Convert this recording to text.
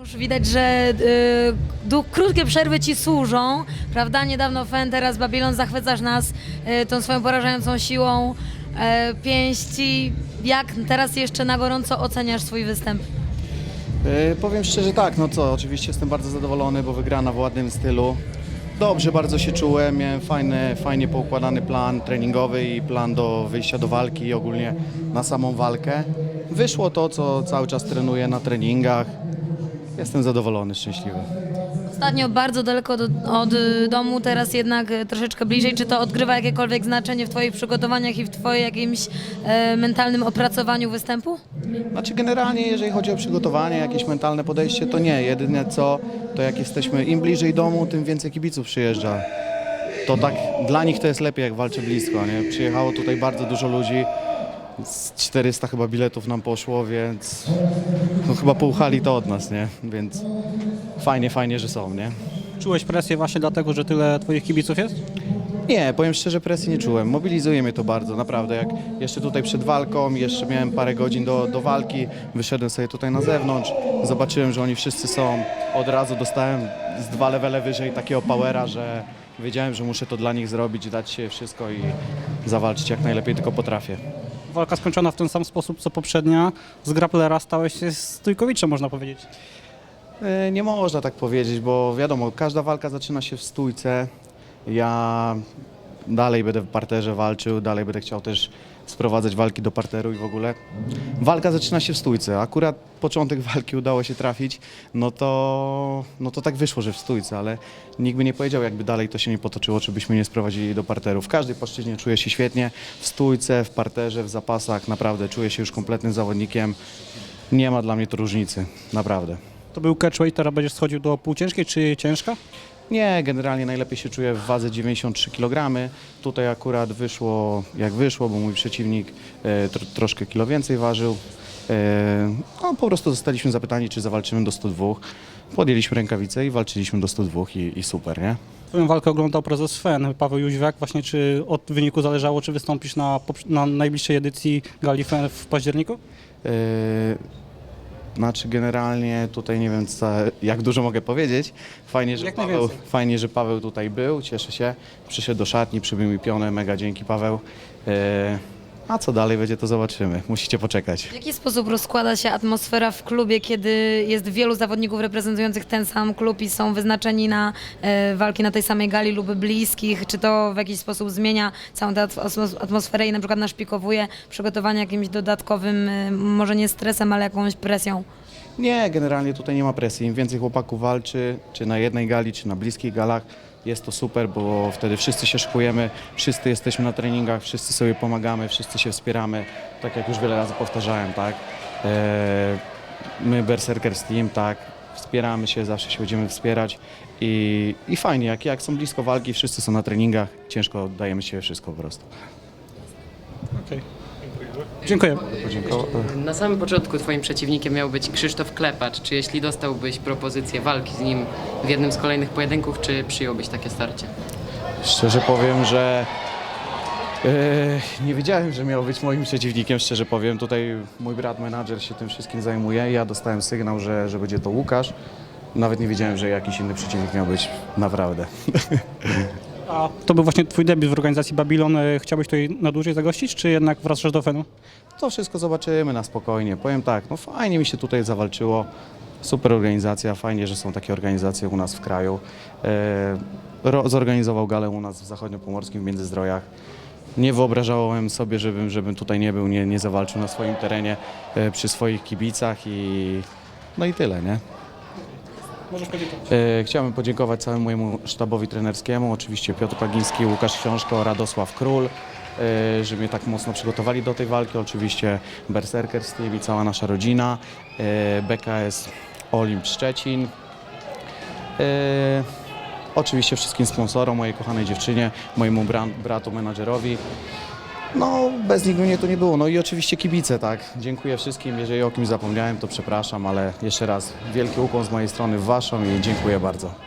Już widać, że y, krótkie przerwy ci służą, prawda? Niedawno Fen, teraz Babilon, zachwycasz nas y, tą swoją porażającą siłą y, pięści. Jak teraz jeszcze na gorąco oceniasz swój występ? E, powiem szczerze tak, no co, oczywiście jestem bardzo zadowolony, bo wygrana w ładnym stylu. Dobrze bardzo się czułem, miałem fajny, fajnie poukładany plan treningowy i plan do wyjścia do walki i ogólnie na samą walkę. Wyszło to, co cały czas trenuję na treningach. Jestem zadowolony, szczęśliwy. Ostatnio bardzo daleko do, od y, domu, teraz jednak y, troszeczkę bliżej. Czy to odgrywa jakiekolwiek znaczenie w Twoich przygotowaniach i w Twoim jakimś y, mentalnym opracowaniu występu? Znaczy generalnie, jeżeli chodzi o przygotowanie, jakieś mentalne podejście, to nie. Jedyne co, to jak jesteśmy im bliżej domu, tym więcej kibiców przyjeżdża. To tak, dla nich to jest lepiej, jak walczy blisko, nie? Przyjechało tutaj bardzo dużo ludzi, z 400 chyba biletów nam poszło, więc no chyba pouchali to od nas, nie? Więc fajnie, fajnie, że są, nie? Czułeś presję właśnie dlatego, że tyle twoich kibiców jest? Nie, powiem szczerze, presji nie czułem. Mobilizuje mnie to bardzo, naprawdę. Jak jeszcze tutaj przed walką, jeszcze miałem parę godzin do, do walki, wyszedłem sobie tutaj na zewnątrz, zobaczyłem, że oni wszyscy są. Od razu dostałem z dwa levele wyżej takiego powera, że wiedziałem, że muszę to dla nich zrobić, dać się wszystko i zawalczyć jak najlepiej tylko potrafię. Walka skończona w ten sam sposób co poprzednia. Z grapplera stałeś się stójkowiczem, można powiedzieć. E, Nie można tak powiedzieć, bo wiadomo, każda walka zaczyna się w stójce. Ja dalej będę w parterze walczył, dalej będę chciał też sprowadzać walki do parteru i w ogóle. Walka zaczyna się w stójce. Akurat początek walki udało się trafić, no to, no to tak wyszło, że w stójce, ale nikt by nie powiedział, jakby dalej to się nie potoczyło, czy byśmy nie sprowadzili do parteru. W każdej płaszczyźnie czuję się świetnie, w stójce, w parterze, w zapasach, naprawdę czuję się już kompletnym zawodnikiem. Nie ma dla mnie tu różnicy, naprawdę. To był catchweight, teraz będziesz schodził do półciężkiej czy ciężka? Nie, generalnie najlepiej się czuję w wadze 93 kg. Tutaj akurat wyszło jak wyszło, bo mój przeciwnik e, tro, troszkę kilo więcej ważył. E, no, po prostu zostaliśmy zapytani, czy zawalczymy do 102. Podjęliśmy rękawice i walczyliśmy do 102 i, i super, nie? Twoją walkę oglądał prezes FEN, Paweł Jóźwiak. Właśnie czy od wyniku zależało, czy wystąpisz na, na najbliższej edycji Gali FEN w październiku? E, Znaczy generalnie tutaj nie wiem co, jak dużo mogę powiedzieć. Fajnie że, Jak Paweł, najwięcej. fajnie, że Paweł tutaj był, cieszę się. Przyszedł do szatni, przybił mi pionę, mega dzięki Paweł. E, A co dalej będzie, to zobaczymy. Musicie poczekać. W jaki sposób rozkłada się atmosfera w klubie, kiedy jest wielu zawodników reprezentujących ten sam klub i są wyznaczeni na e, walki na tej samej gali lub bliskich? Czy to w jakiś sposób zmienia całą tę atmos- atmosferę i na przykład naszpikowuje przygotowanie jakimś dodatkowym, e, może nie stresem, ale jakąś presją? Nie, generalnie tutaj nie ma presji. Im więcej chłopaków walczy, czy na jednej gali, czy na bliskich galach, jest to super, bo wtedy wszyscy się szykujemy, wszyscy jesteśmy na treningach, wszyscy sobie pomagamy, wszyscy się wspieramy, tak jak już wiele razy powtarzałem, tak. E, my Berserkers Team, tak, wspieramy się, zawsze się będziemy wspierać i, i fajnie, jak, jak są blisko walki, wszyscy są na treningach, ciężko dajemy się wszystko po prostu. Okej. Dziękuję. Na samym początku twoim przeciwnikiem miał być Krzysztof Klepacz. Czy jeśli dostałbyś propozycję walki z nim w jednym z kolejnych pojedynków, czy przyjąłbyś takie starcie? Szczerze powiem, że e, nie wiedziałem, że miał być moim przeciwnikiem, szczerze powiem. Tutaj mój brat menadżer się tym wszystkim zajmuje. Ja dostałem sygnał, że, że będzie to Łukasz. Nawet nie wiedziałem, że jakiś inny przeciwnik miał być. Naprawdę. A to był właśnie twój debiut w organizacji Babylon. E, Chciałbyś tutaj na dłużej zagościć, czy jednak wracasz do FEN-u? To wszystko zobaczymy na spokojnie. Powiem tak, no fajnie mi się tutaj zawalczyło. Super organizacja, fajnie, że są takie organizacje u nas w kraju. E, zorganizował galę u nas w Zachodniopomorskim w Międzyzdrojach. Nie wyobrażałem sobie, żebym, żebym tutaj nie był, nie, nie zawalczył na swoim terenie e, przy swoich kibicach i no i tyle, nie? E, Chciałbym podziękować całemu mojemu sztabowi trenerskiemu, oczywiście Piotr Pagiński, Łukasz Książko, Radosław Król, e, że mnie tak mocno przygotowali do tej walki. Oczywiście Berserkers Team i cała nasza rodzina, e, BKS Olimp Szczecin. Oczywiście wszystkim sponsorom, mojej kochanej dziewczynie, mojemu bra- bratu, menadżerowi. No, bez nich by mnie tu nie było. No i oczywiście kibice, tak. Dziękuję wszystkim. Jeżeli o kimś zapomniałem, to przepraszam, ale jeszcze raz wielki ukłon z mojej strony waszą i dziękuję bardzo.